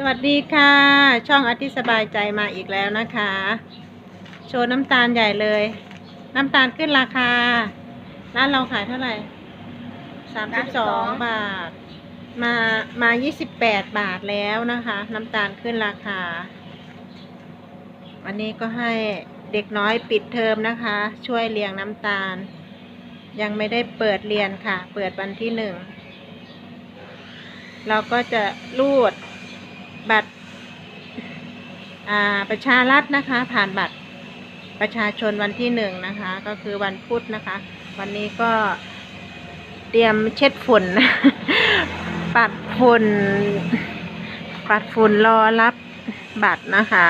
สวัสดีค่ะ ช่องอาทิสบายใจมาอีกแล้วนะคะ โชว์น้ำตาลใหญ่เลย น้ำตาลขึ้นราคา ร้านเราขายเท่าไหร่สามสิบสองบาท มามายี่สิบแปดบาทแล้วนะคะ น้ำตาลขึ้นราคา วันนี้ก็ให้เด็กน้อยปิดเทอมนะคะ ช่วยเลี้ยงน้ำตาล ยังไม่ได้เปิดเรียนค่ะ เปิดวันที่หนึ่ง เราก็จะรูด บัตรอาประชารัฐนะคะ ผ่านบัตรประชาชนวันที่หนึ่งนะคะ ก็คือวันพุธนะคะ วันนี้ก็เตรียมเช็ดฝุ่น ปัดฝุ่น ปัดฝุ่นรอรับบัตรนะคะ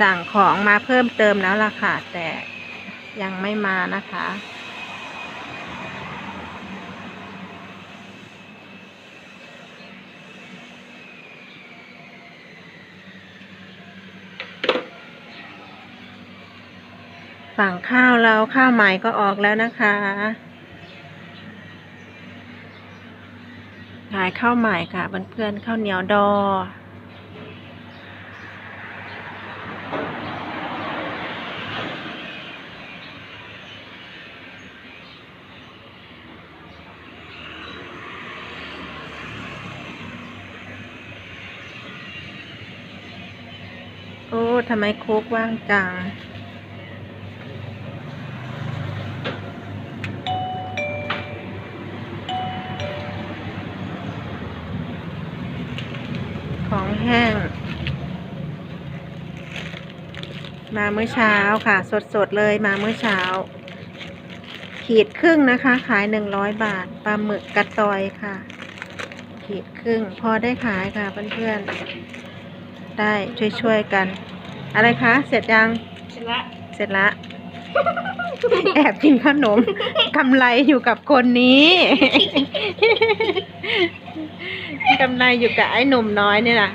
สั่งของมาเพิ่มเติมแล้วล่ะค่ะ แต่ยังไม่มานะคะ ฝั่งข้าวเราข้าวใหม่ก็ออกแล้วนะคะขายข้าวใหม่ค่ะเพื่อนๆข้าวเหนียวดอ โอ้ทำไมโคกว่างจัง ของแห้ง มาเมื่อเช้าค่ะ สดๆเลยมาเมื่อเช้า ขีดครึ่งนะคะ ขายหนึ่งร้อยบาทปลาหมึกกระตอยค่ะ ขีดครึ่งพอได้ขายค่ะเพื่อนๆ ได้ช่วยๆกัน อะไรคะ เสร็จยัง เสร็จละเสร็จละแอบกินขนมกำไรอยู่กับคนนี้ กำไรอยู่กับไอ้หนุ่มน้อยนี่แหละ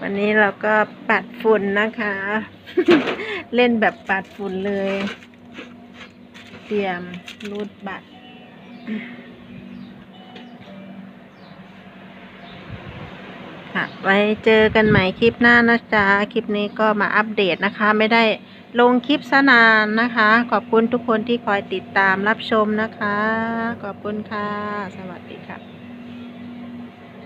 วันนี้เราก็ปัดฝุ่นนะคะ เล่นแบบปัดฝุ่นเลย เตรียมรูดบัตร ค่ะ ไว้เจอกันใหม่คลิปหน้านะจ๊ะ คลิปนี้ก็มาอัปเดตนะคะ ไม่ได้ลงคลิปซะนานนะคะ ขอบคุณทุกคนที่คอยติดตามรับชมนะคะ ขอบคุณค่ะ สวัสดีค่ะ